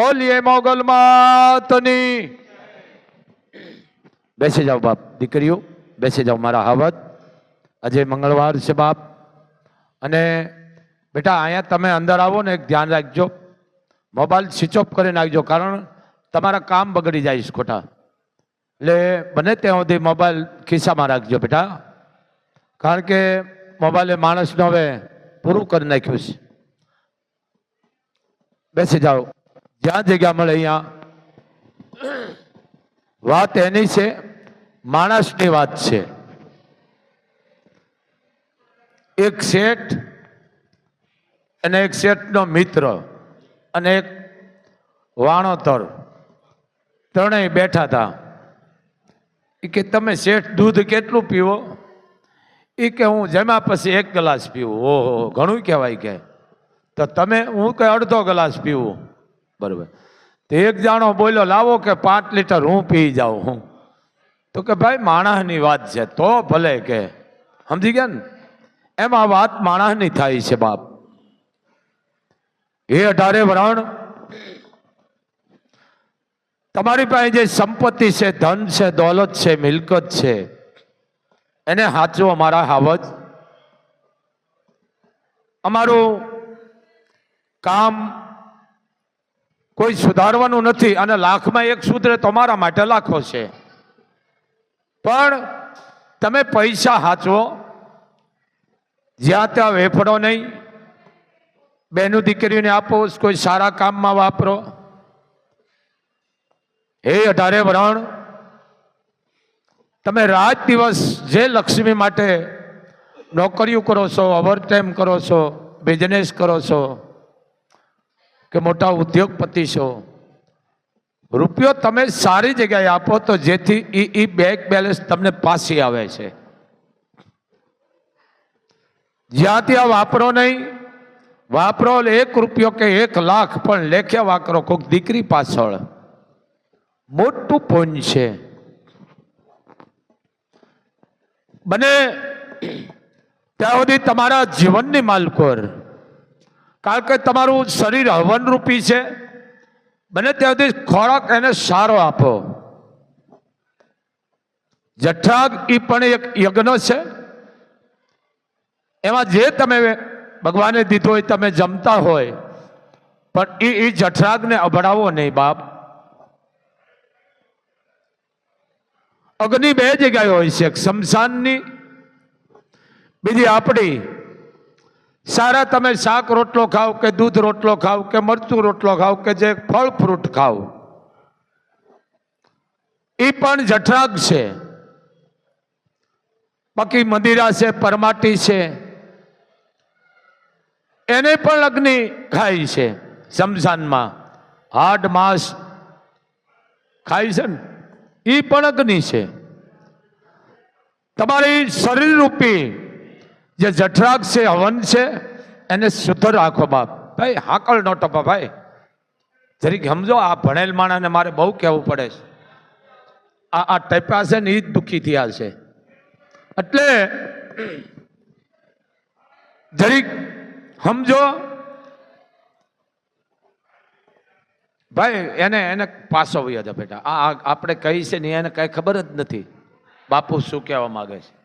બોલીએ મોગલ માતની. બેસી જાઓ બાપ, દીકરીઓ, બેસી જાઓ મારા હાવત આજે મંગળવાર છે બાપ. અને બેટા, અહીંયા તમે અંદર આવો ને એક ધ્યાન રાખજો. મોબાઈલ સ્વિચ ઓફ કરી નાખજો, કારણ તમારા કામ બગડી જાય ખોટા. એટલે બને ત્યાં સુધી મોબાઈલ ખિસ્સામાં રાખજો બેટા. કારણ કે મોબાઈલે માણસનો હવે પૂરું કરી નાખ્યું છે. બેસી જાઓ. જ્યાં જગ્યા મળે અહીંયા. વાત એની છે, માણસની વાત છે. એક શેઠ અને એક શેઠનો મિત્ર અને એક વાણોતર ત્રણેય બેઠા હતા. એ કે, તમે શેઠ દૂધ કેટલું પીવો? એ કે, હું જમ્યા પછી એક ગ્લાસ પીવું. ઓહો ઘણું કહેવાય કે. તો તમે, હું કે, અડધો ગ્લાસ પીવું. બરોબર. તો એક જાણો બોલ્યો, લાવો કે પાંચ લીટર હું પી જાઉં હું. તો કે ભાઈ, માણસની વાત છે, તો ભલે કે. સમજી ગયા ને? એમાં વાત માણસની થાય છે બાપ. એ અઢારે વરણ. તમારી પાસે જે સંપત્તિ છે, ધન છે, દોલત છે, મિલકત છે, એને સાચો અમારા હાવજ. અમારું કામ કોઈ સુધારવાનું નથી અને લાખમાં એક સુધરે તમારા માટે લાખો છે. પણ તમે પૈસા હાચવો, જ્યાં ત્યાં વેફડો નહીં બહેનું દીકરીઓને આપો, કોઈ સારા કામમાં વાપરો. હે અઢારે વરણ, તમે રાત દિવસ જે લક્ષ્મી માટે નોકરીઓ કરો છો ઓવરટાઈમ કરો છો બિઝનેસ કરો છો કે મોટા ઉદ્યોગપતિ છો. રૂપિયો તમે સારી જગ્યાએ આપો તો જેથી એ એ બેંક બેલેન્સ તમને પાછી આવે છે. જ્યાં ત્યાં વાપરો નહીં, વાપરો એક રૂપિયો કે એક લાખ, પણ લેખ્યા વાપરો કોઈક દીકરી પાછળ. મોટું પુણ્ય છે. બને, ત્યાં સુધી તમારા જીવનની માલકોર કારણ કે તમારું શરીર હવનરૂપી છે. બને ત્યાં સુધી ખોરાક એને સારો આપો જઠરાગ એ પણ એક યજ્ઞ છે. એમાં જે તમે ભગવાને દીધો હોય તમે જમતા હોય, પણ એ એ જઠરાગને અભડાવો નહીં બાપ. અગ્નિ બે જગ્યાએ હોય છે, એક શમશાનની, બીજી આપણી. સારા તમે શાક રોટલો ખાઓ કે દૂધ રોટલો ખાઓ કે મરચું રોટલો ખાઓ કે જે ફળ ફ્રૂટ ખાઓ એ પણ જઠરાગ છે. બાકી મંદિરા છે, પરમાટી છે, એને પણ અગ્નિ ખાય છે શમશાનમાં હાડ માંસ ખાય છે ને એ પણ અગ્નિ છે. તમારી શરીર રૂપી જે જઠરાગ છે, હવન છે, એને શુદ્ધ રાખો બાપ. ભાઈ, હાકલ નો ટપા ભાઈ. જરીક સમજો, આ ભણેલ માણસને મારે બહુ કહેવું પડે છે. આ આ ટપ્યા છે ને એ જ દુઃખી થયા છે. એટલે જરીક સમજો, ભાઈ, એને એને પાસો વયા બેટા. આ આપણે કહી છે ને એને કાંઈ ખબર જ નથી. બાપુ શું કહેવા માંગે છે?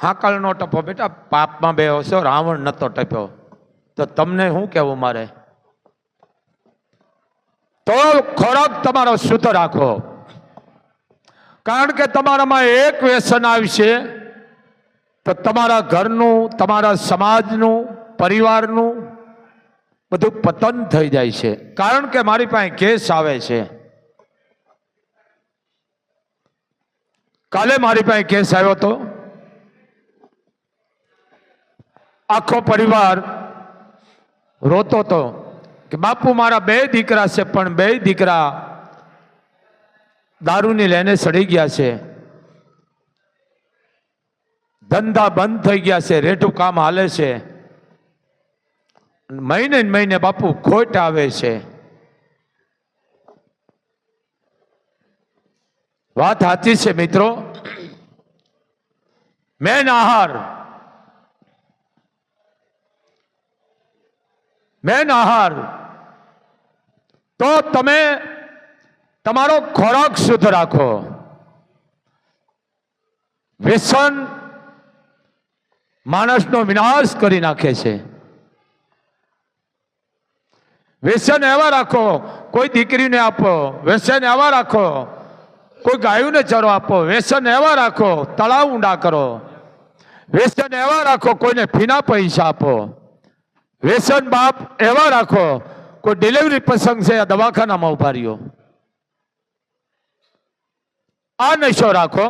હાકલ નો ટપો, બેટા, પાપમાં બે હશો, રાવણ નતો ટપ્યો. તો તમને શું કહેવું મારે? તો ખોરાક તમારો શુદ્ધ રાખો. કારણ કે તમારામાં એક વ્યસન આવશે, તો તમારા ઘરનું, તમારા સમાજનું, પરિવારનું બધું પતન થઈ જાય છે. કારણ કે મારી પાસે કેસ આવે છે. કાલે મારી પાસે કેસ આવ્યો હતો આખો પરિવાર રોતો હતો કે બાપુ મારા બે દીકરા છે, પણ બે દીકરા દારૂની લઈને સડી ગયા છે. ધંધા બંધ થઈ ગયા છે રેઠું કામ હાલે છે. મહિને મહિને બાપુ ખોટ આવે છે. વાત સાચી છે મિત્રો. મેન આહાર મેન આહાર તો તમે તમારો ખોરાક શુદ્ધ રાખો. વ્યસન માણસનો વિનાશ કરી નાખે છે. વ્યસન એવા રાખો, કોઈ દીકરીને આપો, વ્યસન એવા રાખો, કોઈ ગાયુને ચરો આપો, વ્યસન એવા રાખો, તળાવ ઊંડા કરો. વ્યસન એવા રાખો, કોઈને ફીના પૈસા આપો. વ્યસન બાપ એવા રાખો, કોઈ ડિલિવરી પ્રસંગ છે, આ દવાખાનામાં ઊભા રહ્યો. આ નશો રાખો.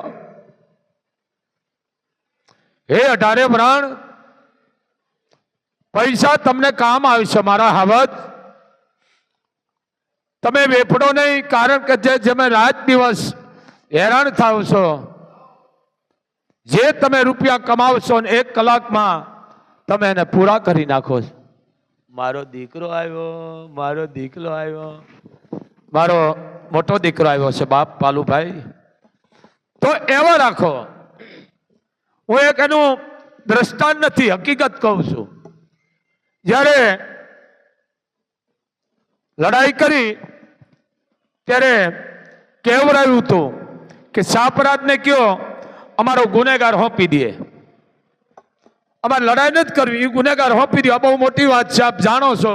હે અઢારે પ્રાણ, પૈસા તમને કામ આવશે મારા હાવત. તમે વેપડો નહીં, કારણ કે જે તમે રાત દિવસ હેરાન થાવ છો, જે તમે રૂપિયા કમાવશો ને એક કલાકમાં, તમે એને પૂરા કરી નાખો છો. મારો દીકરો આવ્યો, મારો દીકરો આવ્યો. મારો મોટો દીકરો આવ્યો છે, બાપ પાલુભાઈ. તો એવા રાખો. હું એક એનું દ્રષ્ટાંત નથી, હકીકત કહું છું. જ્યારે લડાઈ કરી, ત્યારે કેવડાવ્યું હતું કે સાપરાજને કયો, અમારો ગુનેગાર હોપી દે. અમારે લડાઈ નથી કરવી. એ ગુનેગાર હોપી દે બહુ મોટી વાત છે. આપ જાણો છો.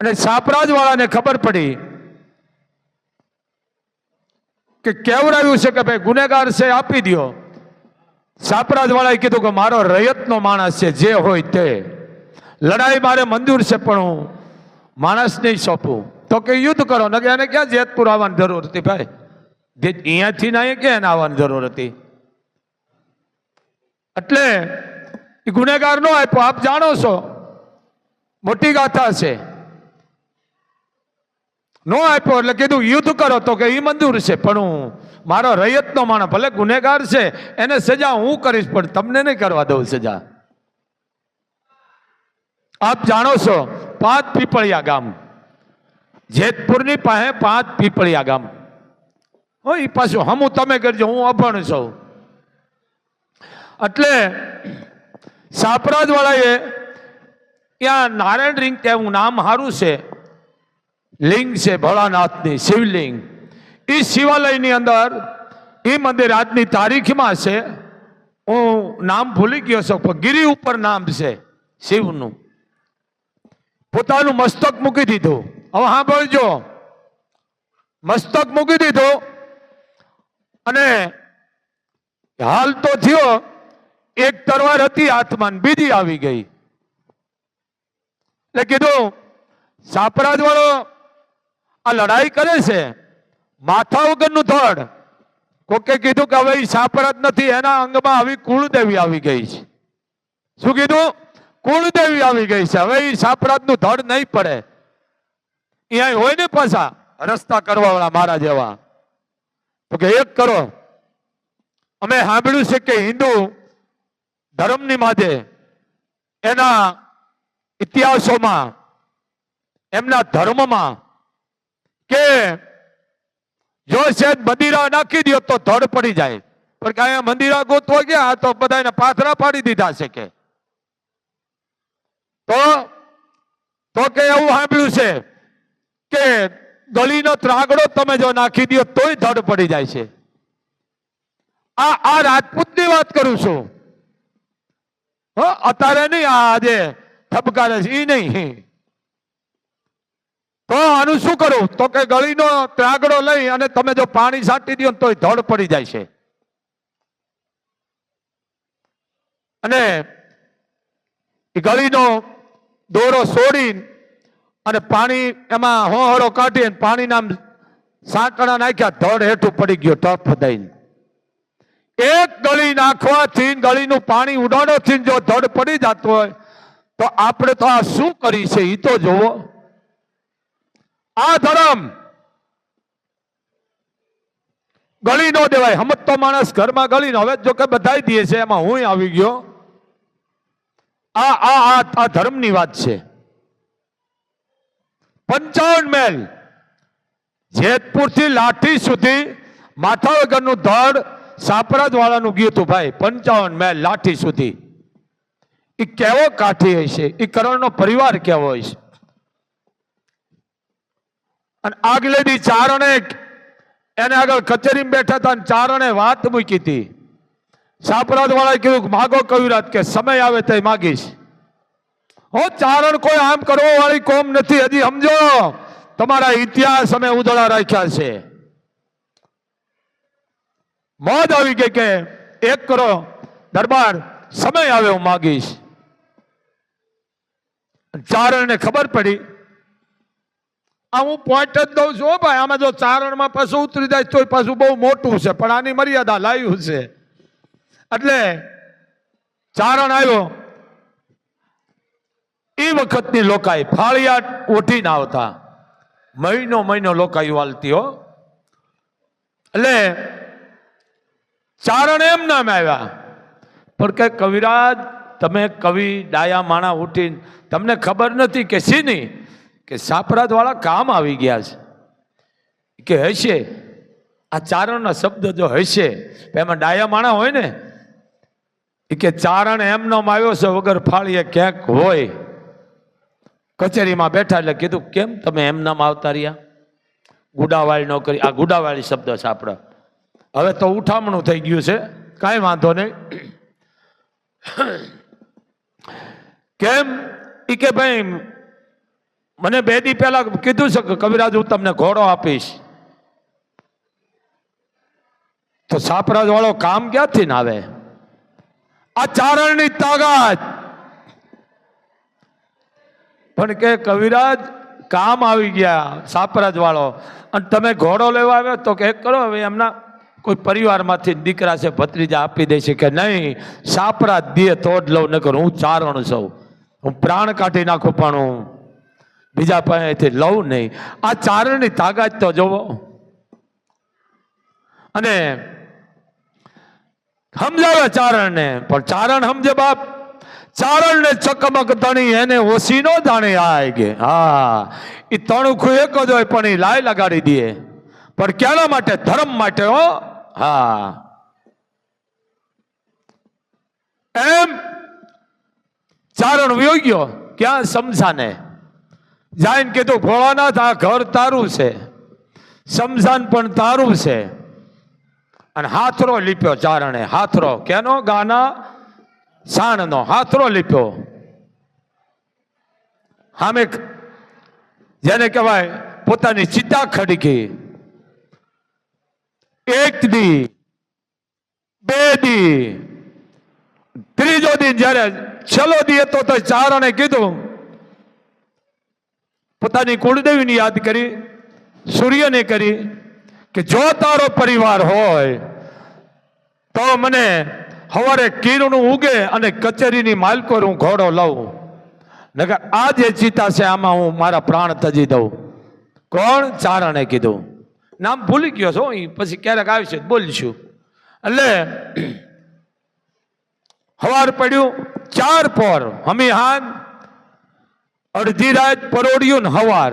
અને સાપરાજ વાળાને ખબર પડી કે કેવડાવ્યું છે કે ભાઈ ગુનેગાર છે, આપી દો સાપરાજ વાળાએ કીધું કે મારો રયતનો માણસ છે, જે હોય તે. લડાઈ મારે મંજૂર છે, પણ હું માણસ નહીં સોંપું. તો કે યુદ્ધ કરો. ને એને ક્યાં જેતપુર આવવાની જરૂર હતી ભાઈ? અહીંયાથી ના ક્યાં આવવાની જરૂર હતી? એટલે એ ગુનેગાર નો આપ્યો આપ જાણો છો, મોટી ગાથા છે. નો આપ્યો એટલે કીધું, યુદ્ધ કરો તો કે એ મંજૂર છે, પણ હું, મારો રૈયતનો માણસ, ભલે ગુનેગાર છે, એને સજા હું કરીશ, પણ તમને નહીં કરવા દઉં સજા. આપ જાણો છો, પાંચ પીપળિયા ગામ. જેતપુરની પાસે પાંચ પીપળિયા ગામ. હો એ પાછું હમું તમે કરજો, હું અભણ છું. એટલે સાપરાજવાળાએ ત્યાં નારાયણ રિંગ, ત્યાં નામ સારું છે. લિંગ છે, ભોળાનાથની, શિવલિંગ. એ શિવાલયની અંદર, એ મંદિર આજની તારીખમાં છે. હું નામ ભૂલી ગયો છું, પણ ગીરી ઉપર નામ છે, શિવનું. પોતાનું મસ્તક મૂકી દીધું. હવે હા સાંભળજો. મસ્તક મૂકી દીધું. અને હાલ તો થયો એક તરવાર હતી હાથમાં બીજી આવી ગઈ. એટલે કીધું સાપરાજ વાળો આ લડાઈ કરે છે, માથા વગરનું ધડ. કોકે કીધું કે હવે સાપરાજ નથી, એના અંગમાં આવી કુળદેવી આવી ગઈ છે. શું કીધું? કુળદેવી આવી ગઈ છે. હવે એ સાપરાજનું ધડ નહીં પડે. અહીંયા હોય ને પાછા, રસ્તા કરવા વાળા મારા જેવા. તો કે એક કરો. અમે સાંભળ્યું છે કે હિન્દુ ધર્મની માધે એના ઇતિહાસોમાં, એમના ધર્મમાં કે જો શેદ મંદિરા નાખી દો તો ધડ પડી જાય. પણ કે અહીંયા મંદિરા ગોતવા ગયા તો બધાને પાથરા પાડી દીધા છે કે. તો તો કે એવું સાંભળ્યું છે કે ગલીનો ત્રાગડો તમે જો નાખી દો તોય ધડ પડી જાય છે. આ આ રાજપૂતની વાત કરું છું. અત્યારે નહીં, આ આજે ઠપકારે છે એ નહીં. તો આનું શું કરું? તો કે ગળીનો ત્રાગડો લઈ અને તમે જો પાણી છાંટી દો તોય ધડ પડી જાય છે. અને ગળીનો દોરો છોડી અને પાણી એમાં હોહરો કાઢી પાણીના સાંકળા નાખ્યા, ધડ હેઠું પડી ગયો ટફ દઈને. એક ગળી નાખવાથી ગળીનું પાણી ઉડાડોથી જો ધડ પડી જતું હોય, તો આપણે તો આ શું કરી છે એ તો જોવો આ ધર્મ ગળી નો દેવાય. હમત તો માણસ ઘરમાં ગળી નો હવે જો કે બધાઈ દે છે, એમાં હું આવી ગયો. આ આ આ ધર્મની વાત છે. પંચાવન મેલ જેતપુરથી લાઠી સુધી માથા વગરનું ધડ સાપરાજ વાળાનું ગયું ભાઈ, પંચાવન મેલ લાઠી સુધી. એ કેવો કાઠી હશે એ કરણનો પરિવાર કેવો હશે અને આગલેડી ચારણે એને આગળ કચેરીમાં બેઠા હતા અને ચારણે વાત મૂકી હતી. સાપરાજ વાળાએ કીધું, માગો કવિરાજ કે સમય આવે તે માગીશ. હો, ચારણ, કોઈ આમ કરવા વાળી કોમ નથી. હજી સમજો, તમારા ઇતિહાસ અમે ઉધળા રાખ્યા છે. મોજ આવી ગઈ કે એક કરો દરબાર સમય આવે હું માગીશ. ચારણને ખબર પડી. આ હું પોઈન્ટ જ દઉં છું ભાઈ. આમાં જો ચારણમાં પશુ ઉતરી જાય તો પશુ બહુ મોટું છે, પણ આની મર્યાદા લાવ્યું છે. એટલે ચારણ આવ્યો. એ વખતની લોકાઈ ફાળિયાટ ઓઠીને આવતા. મહિનો મહિનો લોકાઈ વાલતી હો. એટલે ચારણ એમ નામ આવ્યા. પણ કે કવિરાજ, તમે કવિ ડાયા માણા ઉઠીને, તમને ખબર નથી કે શીની? કે સાપરાતવાળા કામ આવી ગયા છે. કે હશે? આ ચારણના શબ્દ જો હશે એમાં ડાયા માણા હોય ને? એ કે ચારણ એમનો આવ્યો છે, વગર ફાળીએ ક્યાંક હોય. કચેરીમાં બેઠા એટલે કીધું, કેમ તમે એમનામ આવતા રહ્યા? ગુડાવાળી નો કરી આ ગુડાવાળી શબ્દ છે આપણે. હવે તો ઉઠામણું થઈ ગયું છે. કાંઈ વાંધો નહીં. કેમ? એ કે ભાઈ, મને બે દી પહેલા કીધું છે કે કવિરાજ, હું તમને ઘોડો આપીશ. તો સાપરાજ વાળો કામ ક્યાંથી ના આવે? આ ચારણની તાકાત. પણ કે કવિરાજ, કામ આવી ગયા સાપરાજ વાળો અને તમે ઘોડો લેવા આવ્યો તો કે કરો, હવે એમના કોઈ પરિવારમાંથી દીકરા છે, ભત્રીજા આપી દે છે કે નહીં, સાપરા દે તો જ લઉં કરું હું ચારણ છું હું પ્રાણ કાઢી નાખું પણ હું બીજા પાસેથી લઉં નહીં. આ ચારણની તાકાત તો જોવો. અને સમજાવે ચારણને, પણ ચારણ સમજે બાપ. ચારણને ચકમક તણી એને ઓછી નો જાણે આય કે. હા એ તણુખું એક જ હોય, પણ એ લાય લગાડી દે. પણ કેના માટે? ધર્મ માટે, હો? હા. એમ ચારણ વયો ક્યાં સમસાને જાઈને કીધું, ભોળાનાથ, આ ઘર તારું છે. સમસાન પણ તારું છે. અને હાથરો લીપ્યો ચારણે, હાથરો. કેનો? ગાના? સાણનો. હાથરો લીપ્યો. સામે જેને કહેવાય, પોતાની ચિતા ખડકી. એક દી બે દી ત્રીજો દિન જ્યારે છેલ્લો દી હતો તો ચારણે કીધું, પોતાની કુળદેવીની યાદ કરી, સૂર્યને કરી કે જો તારો પરિવાર હોય, તો મને સવારે કિરણ ઉગે અને કચેરીની માલકોર હું ઘોડો લઉં. નગર આ જે ચિતા છે આમાં હું મારા પ્રાણ તજી દઉં. કોણ? ચારણે કીધું. નામ ભૂલી ગયો છો, ઈ પછી ક્યારેક આવશે બોલીશું. એટલે હવાર પડ્યું, ચાર પર હમી હાન અડધી રાત પરોડ્યું ને હવાર.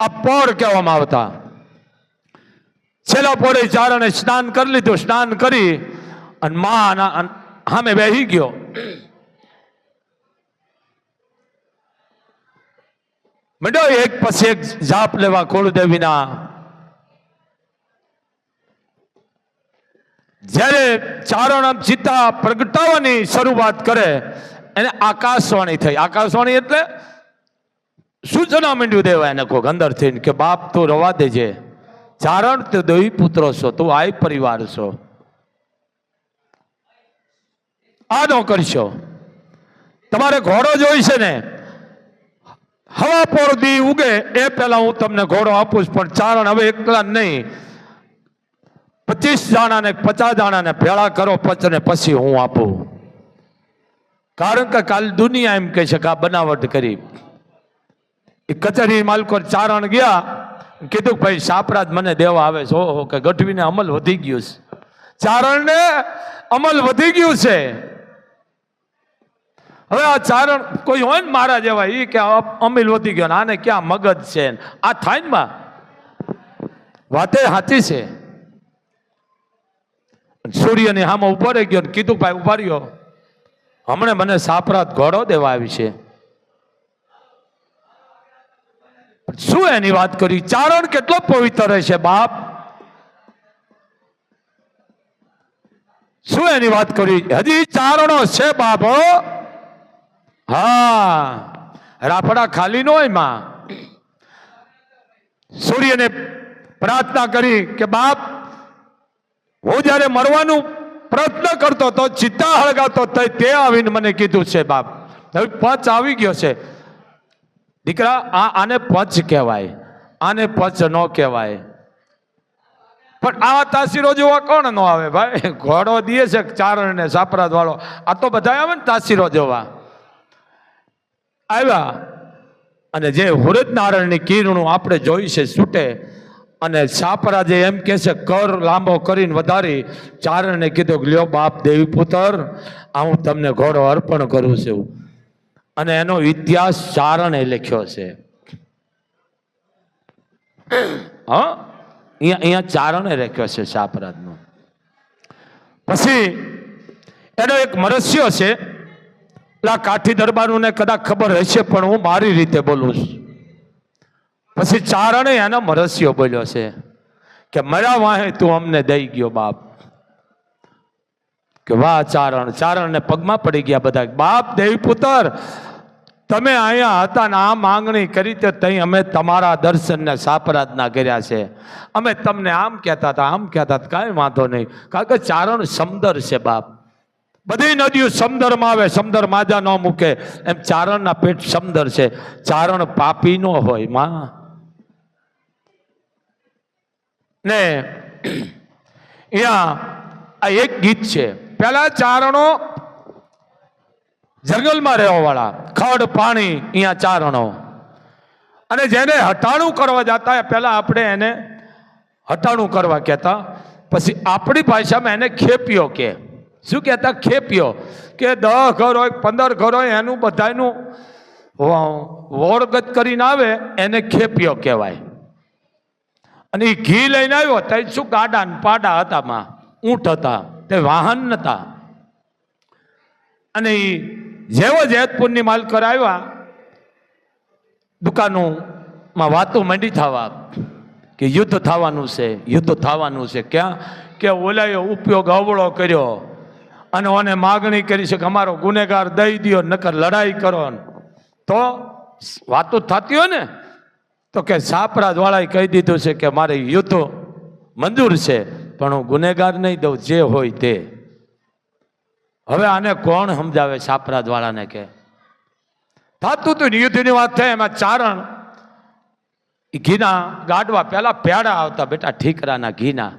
આ પોર કહેવામાં આવતા. છેલ્લા પોરે ચારણે સ્નાન કરી લીધું, સ્નાન કરી અને માં સામે બેસી ગયો. મંડો એક પછી એક જાપ લેવા કુળદેવીના. જ્યારે ચારણ ચિત્તા પ્રગટાવવાની શરૂઆત કરે, એને આકાશવાણી થઈ. આકાશવાણી એટલે સૂચના માંડ્યું દેવા એને કોક થઈને કે, બાપ, તું રવા દેજે. ચારણ તું દેવી પુત્રો છો, તું આય પરિવાર છો. આ ન કરશો. તમારે ઘોડો જોઈશે ને હવા પર દી ઉગે, એ પહેલા હું તમને ઘોડો આપું છું, પણ ચારણ હવે એકલા નહીં. પચીસ જાણાને, પચાસ જાણાને ભેળા કરો પચને પછી હું આપું. કારણ કે કાલ દુનિયા એમ કહે છે કે આ બનાવટ કરી. એ કચેરી માલકો ચારણ ગયા, કીધું ભાઈ સાપરાજ મને દેવા આવે છે. ઓહો, કે ગઢવીને અમલ વધી ગયું છે. ચારણને અમલ વધી ગયું છે. હવે આ ચારણ કોઈ હોય ને મારા જેવા એ કે અમીલ વધી ગયો ને આને ક્યાં મગજ છે આ થાય ને વાતે સાચી છે. સૂર્યની હામાં ઉપાડી ગયો ને કીધું, ભાઈ રહ્યો હમણે મને સાપરાત ઘોડો દેવા આવી છે. શું એની વાત કરી? ચારણ કેટલો પવિત્ર છે, બાપ. શું એની વાત કરી? હજી ચારણો છે, બાપ હો, રાફડા ખાલી ન હોયમાં. સૂર્યને પ્રાર્થના કરી કે બાપ, હું જ્યારે મરવાનું પ્રયત્ન કરતો તો ચિત્તા હળગાતો તે આવીને મને કીધું છે, બાપ, હવે પંચ આવી ગયો છે. દીકરા, આ આને પંચ કહેવાય, આને પંચ ન કહેવાય. પણ આ તાસીરો જોવા કોણ ન આવે ભાઈ? ઘોડો દે છે ચારણ ને સાપરાત વાળો આ તો બધા આવે ને તાસીરો જોવા. આવ્યા અને જે હુરત નારાયણની કિરણું આપણે જોઈ છે છૂટે અને સાપરા જે એમ કહે છે, કર લાંબો કરીને વધારી. ચારણને કીધું લ્યો બાપ દેવી પુત્ર, આ હું તમને ઘોડો અર્પણ કરું છું. અને એનો ઇતિહાસ ચારણે લખ્યો છે. હા? અહીંયા અહીંયા ચારણે લખ્યો છે સાપરાજનો. પછી એનો એક મરસ્ય છે પેલા કાઠી દરબારોને કદાચ ખબર હશે, પણ હું મારી રીતે બોલું છું. પછી ચારણે એનો મરસ્યો બોલ્યો છે કે મર્યા વાહે તું અમને દઈ ગયો બાપ. કે, વાહ, ચારણ. ચારણને પગમાં પડી ગયા બધા. બાપ દેવી પુત્ર તમે અહીંયા હતા ને આ માંગણી કરી તે તઈ અમે તમારા દર્શનને સાપરાધના કર્યા છે. અમે તમને આમ કહેતા હતા, આમ કહેતા હતા. કાંઈ વાંધો નહીં. કારણ કે ચારણ સમદર છે બાપ. બધી નદીઓ સમદરમાં આવે, સમદર માજા ન મૂકે. એમ ચારણના પેટ સમદર છે. ચારણ પાપી નો હોય, માં. ને અહીંયા આ એક ગીત છે. પેલા ચારણો જંગલમાં રહેવા વાળા ખડ, પાણી, અહીંયા ચારણો. અને જેને હટાણું કરવા જતા પહેલાં આપણે એને હટાણું કરવા કહેતા. પછી આપણી ભાષામાં એને ખેપિયો કે શું કહેતા? ખેપ્યો. કે દસ ઘર હોય, પંદર ઘર હોય, એનું બધાનું વોરગત કરીને આવે, એને ખેપ્યો કહેવાય. અને એ ઘી લઈને આવ્યો ત્યાં શું ગાડા પાડા હતા માં? ઊંટ હતા, તે વાહન નતા. અને એ જેવો જેતપુરની માલકર આવ્યા, દુકાનોમાં વાતો મંડી થવા, કે યુદ્ધ થવાનું છે, યુદ્ધ થવાનું છે. ક્યાં? કે ઓલાએ ઉપયોગ અવળો કર્યો. અને ઓને માગણી કરી છે કે અમારો ગુનેગાર દઈ દ્યો, નકર લડાઈ કરો તો વાતો થતી હોય ને, તો કે સાપરાજવાળાએ કહી દીધું છે કે મારે યુદ્ધ મંજૂર છે, પણ હું ગુનેગાર નહીં દઉં, જે હોય તે. હવે આને કોણ સમજાવે સાપરાજવાળાને કે? થતું હતું યુદ્ધની વાત થાય, એમાં ચારણ. ઘીના ગાડવા પહેલાં પેડા આવતા બેટા, ઠીકરાના ઘીના.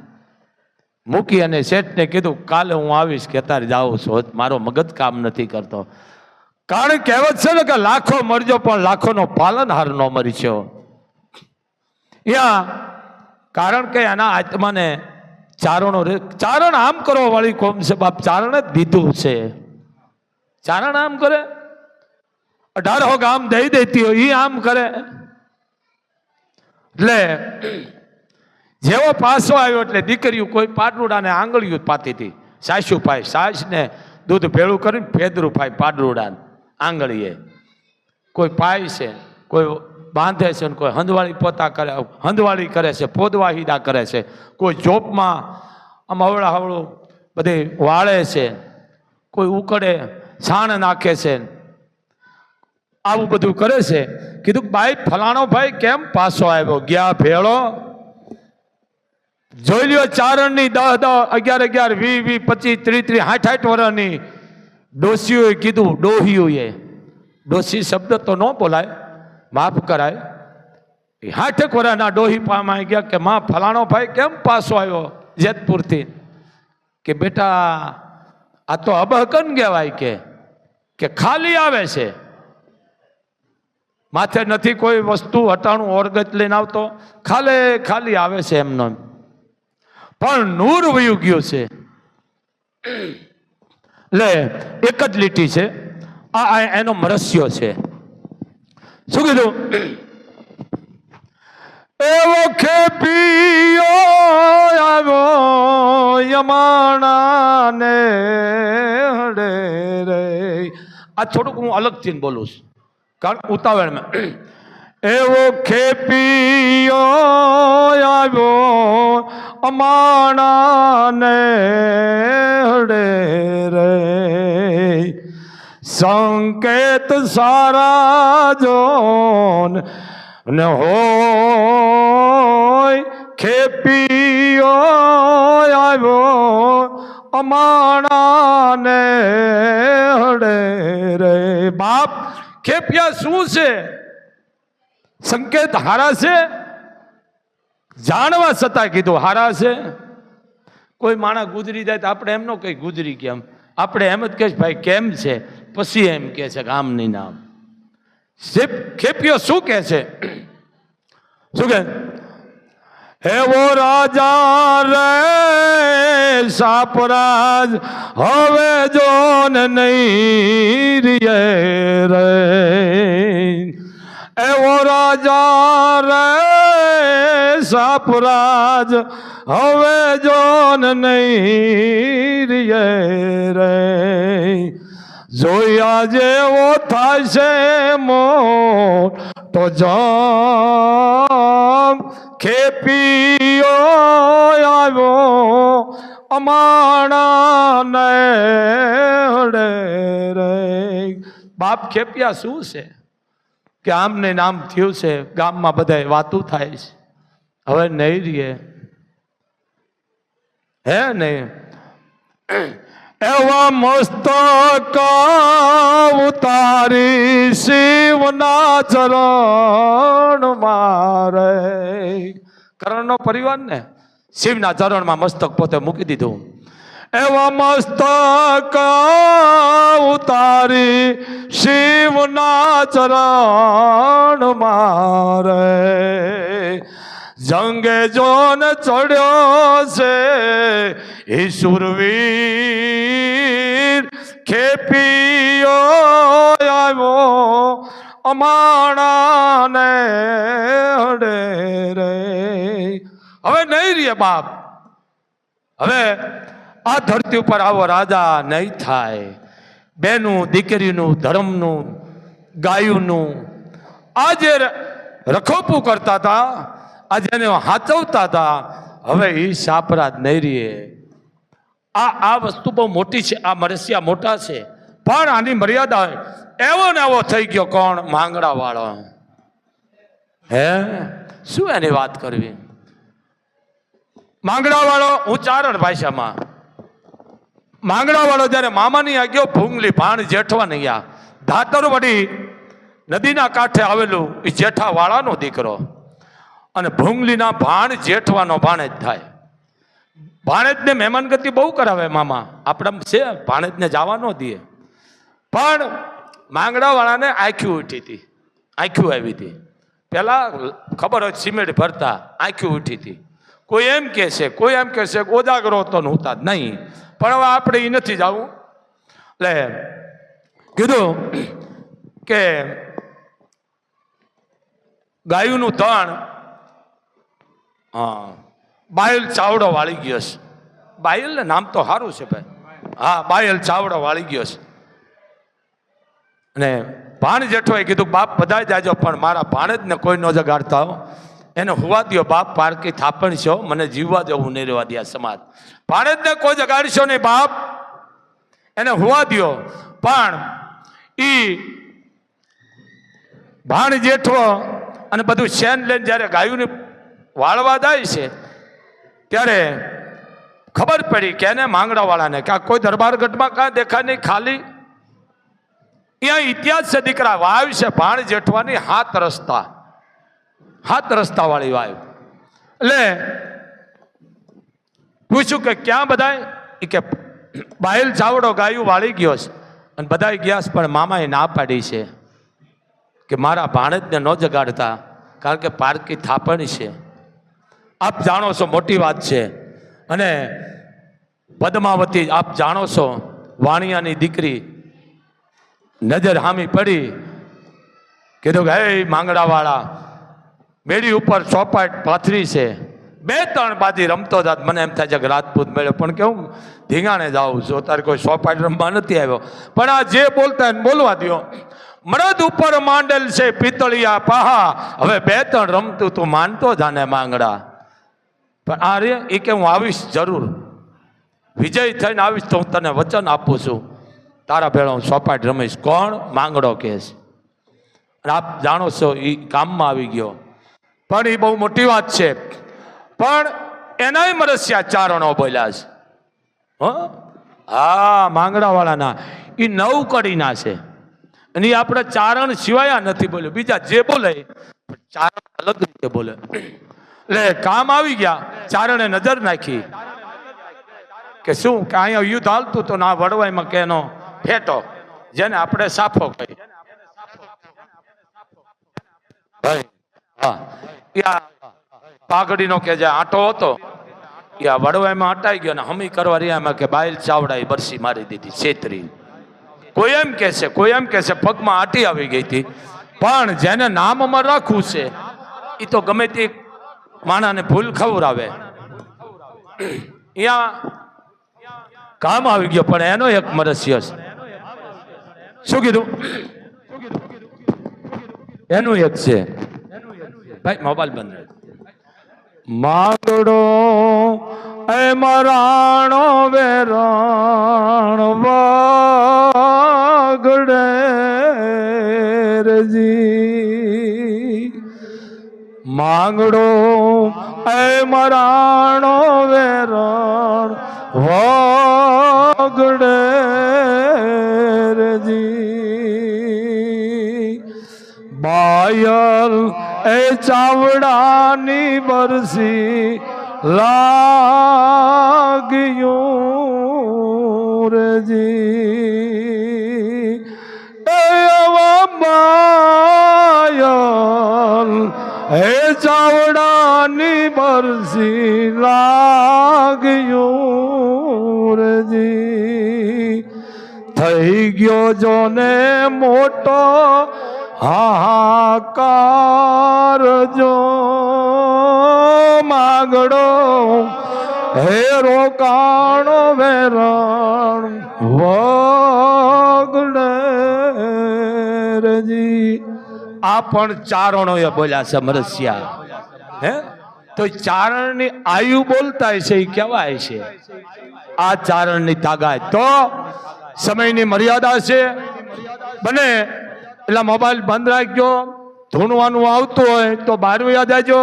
મૂકી અને શેઠને કીધું, કાલે હું આવીશ કે અત્યારે જાઉં છું. મારો મગજ કામ નથી કરતો. કારણ કહેવત છે ને કે લાખો મરજો, પણ લાખોનો પાલનહાર ન મરીશો યા, કારણ કે એના આત્માને ચારણો ચારણ આમ કરો વાળી કોમ છે, બાપ, ચારણ જ દીધું છે. ચારણ આમ કરે. અઢારો ગામ દઈ દેતી હોય એ આમ કરે. એટલે જેવો પાસો આવ્યો એટલે દીકરીઓ કોઈ પાડરૂડાને આંગળીઓ પાતી હતી. સાસુ પાય સાસને દૂધ ભેળું કરીને ફેદરું પાય પાડરૂડાને આંગળીએ. કોઈ પાય છે, કોઈ બાંધે છે ને કોઈ હંદવાળી પોતા કરે, હંદવાળી કરે છે પોદવાહીદા કરે છે, કોઈ જોપમાં આમ હવળા હવળું બધી વાળે છે, કોઈ ઉકળે, છાણ નાખે છે. આવું બધું કરે છે. કીધું ભાઈ ફલાણો ભાઈ, કેમ પાછો આવ્યો? ગયા ભેળો જોઈ લ્યો, ચારણની દસ દસ અગિયાર અગિયાર, વી વી, પચીસ, ત્રીસ ત્રીસ સાઠ સાઠ વર્ષની ડોસીઓએ કીધું, ડોહીઓએ. ડોસી શબ્દ તો ન બોલાય, માફ કરાય. એ હાઠેક વર્ષના ડોહી પામાં ગયા કે, માં, ફલાણો ભાઈ કેમ પાછો આવ્યો જેતપુરથી? કે, બેટા, આ તો અબહકન કહેવાય કે કે ખાલી આવે છે. માથે નથી કોઈ વસ્તુ હટાણું ઓરગત લઈને આવતો. ખાલે ખાલી આવે છે એમનો. એમ. પણ નૂર વયું ગયું છે. લે, એક જ લીટી છે. આ એનો મરસ્યો છે. શું કીધું? એવો ખેપીયો આવ્યો યમાણાને હડે રે. આ થોડુંક હું અલગથી બોલું છું. કારણ ઉતાવળમાં. એવો ખેપીયો આવ્યો અમાણાને હડે રે. સંકેત સારા જોન ને હોય, ખેપીઓ આવ્યો અમાણાને હડે રે. બાપ, ખેપિયા શું છે? સંકેત હારા છે? જાણવા છતાં કીધું, હારા છે. કોઈ માણસ ગુજરી જાય તો આપણે એમનો કંઈ ગુજરી કેમ આપણે એમ જ કહીશ ભાઈ, કેમ છે? પછી એમ કે છે કે આમ નહીં નામ. શિપ ખેપિયો શું કહે છે? શું કે એવો રાજા રે, સાપરાજ, હવે જોન નહીં રિયે. સાપરાજ હવે જોન નહીં રિયે રે. જોયા જેવો છે મો તો જામ ખેપીઓ આવ્યો અમાણાને નડે રે. બાપ ખેપિયા શું છે? કે આમને નામ થયું છે, ગામમાં બધા વાતું થાય છે. હવે નહીં રહીએ. હે નહીં? એવા મસ્તક ઉતારી શિવના ચરણ મારે. કરણનો પરિવાર ને શિવના ચરણમાં મસ્તક પોતે મૂકી દીધું. એવા મસ્તક ઉતારી શિવના ચરણ મારે. જંગે જોન ચડ્યો છે ઈશ્વરવીર ખેપીઓ આવ્યો, અમાણાને હડે રે. હવે નહીં રે બાપ. હવે આ ધરતી ઉપર આવો રાજા નહીં થાય. બેનું, દીકરીનું, ધર્મનું, ગાયુંનું આ જે રખોપું કરતા હતા. આ જેને હાચવતા હતા. હવે એ સાપરાજ નહીં રહીએ આ આ વસ્તુ બહુ મોટી છે, આ મરસિયા મોટા છે. પણ આની મર્યાદા એવો ને એવો થઈ ગયો કોણ? માંગડા વાળો હે? શું એની વાત કરવી? માંગડા વાળો ઉચ્ચારણ ભાષામાં. માંગડા વાળો જ્યારે મામાની આ ગયો ભૂંગલી ભાણ જેઠવાની આ ધાતર વડી નદીના કાંઠે આવેલું એ જેઠા વાળાનો દીકરો. અને ભૂંગલીના ભાણ જેઠવાનો ભાણેજ થાય. ભાણેજને મહેમાનગતિ બહુ કરાવે મામા. આપણે છે, ભાણેજને જવા ન દે. પણ માંગડાવાળાને આંખ્યું ઉઠી હતી. આંખ્યું આવી હતી. પહેલાં ખબર હોય સિમેન્ટ ભરતા આંખ્યું ઉઠી હતી. કોઈ એમ કહે છે કોઈ એમ કહે છે ઓદાગરો ઓજાગરો તો નહોતા જ નહીં. પણ હવે આપણે એ નથી જવું. એટલે કીધું કે ગાયુંનું તણ હા. બાયલ ચાવડો વાળી ગયો છે. બાયલ ને નામ તો સારું છે ભાઈ. હા, બાયલ ચાવડો વાળી ગયો છે. અને ભાણ જેઠોએ કીધું, બાપ બધા જાજો, પણ મારા ભાણેજને કોઈ ન જગાડતા હો. એને હોવા દ્યો, બાપ પારકી થાપણ છો, મને જીવવા દેવું નહીં રહેવા દે સમાજ. ને કોઈ જગાડશો નહીં, બાપ. એને હોવા દ્યો, પણ ઈ ભાણ જેઠવો અને બધું શેન લઈને જ્યારે ગાયુંને વાળવા જાય છે. ત્યારે ખબર પડી કે એને માંગડાવાળાને કે આ કોઈ દરબારગઢમાં કાંઈ દેખાય નહીં, ખાલી અહીંયા ઇતિહાસ છે, દીકરા વાવ છે, ભાણ જેઠવાની હાથ રસ્તા. હાથ રસ્તાવાળી વાવ એટલે પૂછ્યું કે ક્યાં બધાય? ઈ કે બાયલ ચાવડો ગાયું વાળી ગયો છે. અને બધાય ગયા છે, પણ મામાએ ના પાડી છે કે મારા ભાણેજને ન જગાડતા, કારણ કે પારકી થાપણ છે. આપ જાણો છો, મોટી વાત છે. અને પદ્માવતી, આપ જાણો છો, વાણિયાની દીકરી નજર હામી પડી, કીધું કે, હે માંગડાવાળા મેળી ઉપર ચોપાટ પાથરી છે. બે ત્રણ બાજી રમતો જાત. મને એમ થાય છે કે રાજપૂત મેળ્યો. પણ કેવું ધીંગાણે જાઉં છું. તારે કોઈ સોપાટ રમવા નથી આવ્યો. પણ આ જે બોલતા એને બોલવા દ્યો. મરદ ઉપર માંડેલ છે પિતળિયા પહા. હવે બે ત્રણ રમતું તું માનતો જાને માંગડા. પણ આ રે, એ કે હું આવીશ જરૂર. વિજય થઈને આવીશ તો હું તને વચન આપું છું. તારા ભેળો હું સોપાટ રમીશ. કોણ? માંગડો કહેશ અને આપ જાણો છો એ કામમાં આવી ગયો. પણ એ બહુ મોટી વાત છે. પણ એનાય મરસ્યા ચારણો બોલ્યા છે. હા? માંગડાવાળાના. એ નવ કડીના છે. અને એ આપણે ચારણ સિવાય નથી બોલ્યું. બીજા જે બોલે ચારણ અલગ રીતે બોલે. એટલે કામ આવી ગયા. ચારણે નજર નાખી. કે શું, કે અહીંયા યુદ્ધ હાલતું તો ના વડવાઈમાં કે એનો ફેટો, જેને આપણે સાફો કહી ભાઈ, હા. પાઘડીનો કે જે આંટો હતો, એ આ વડવાઈમાં હટાઈ ગયો ને હમી કરવા રહ્યા એમાં કે બાયલ ચાવડાઈ બરસી મારી દીધી, છેતરી. કોઈ એમ કે છે કોઈ એમ કે છે પગમાં આટી આવી ગઈ હતી. પણ જેને નામ અમારે રાખવું છે એ તો ગમે તે માણાને ભૂલ ખવડાવે. અહીંયા કામ આવી ગયો, પણ એનો એક મરસ્ય છે. શું કીધું? એનું એક છે. ભાઈ, મોબાઈલ બંધ રહે. માંગડો એ મરાણો વેરાણ વાગડે રજી. માંગડો એ મરાણો વેરણ વગડેરજી બાયલ એ ચાવડાની બરસી લાગ્યું રજી. એ હે બાયલ ચાવડાની બરસી લાગ્યું થઈ ગયો જોને મોટો હાહાકાર જો. માગડો હે રોકાણો વેરણ વગડે આ પણ ચારણોએ બોલ્યા છે, મરસિયા. હે? તો ચારણની આયુ બોલતા છે, એ કહેવાય છે. આ ચારણની તાગાત તો સમયની મર્યાદા છે. બને એટલે મોબાઈલ બંધ રાખજો. ધૂણવાનું આવતું હોય તો બારવી યાદ આવજો.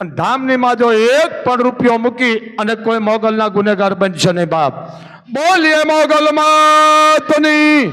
અને ધામની માં જો એક પણ રૂપિયો મૂકી અને કોઈ મોગલના ગુનેગાર બનશે નહીં બાપ. બોલીએ મોગલ માતની.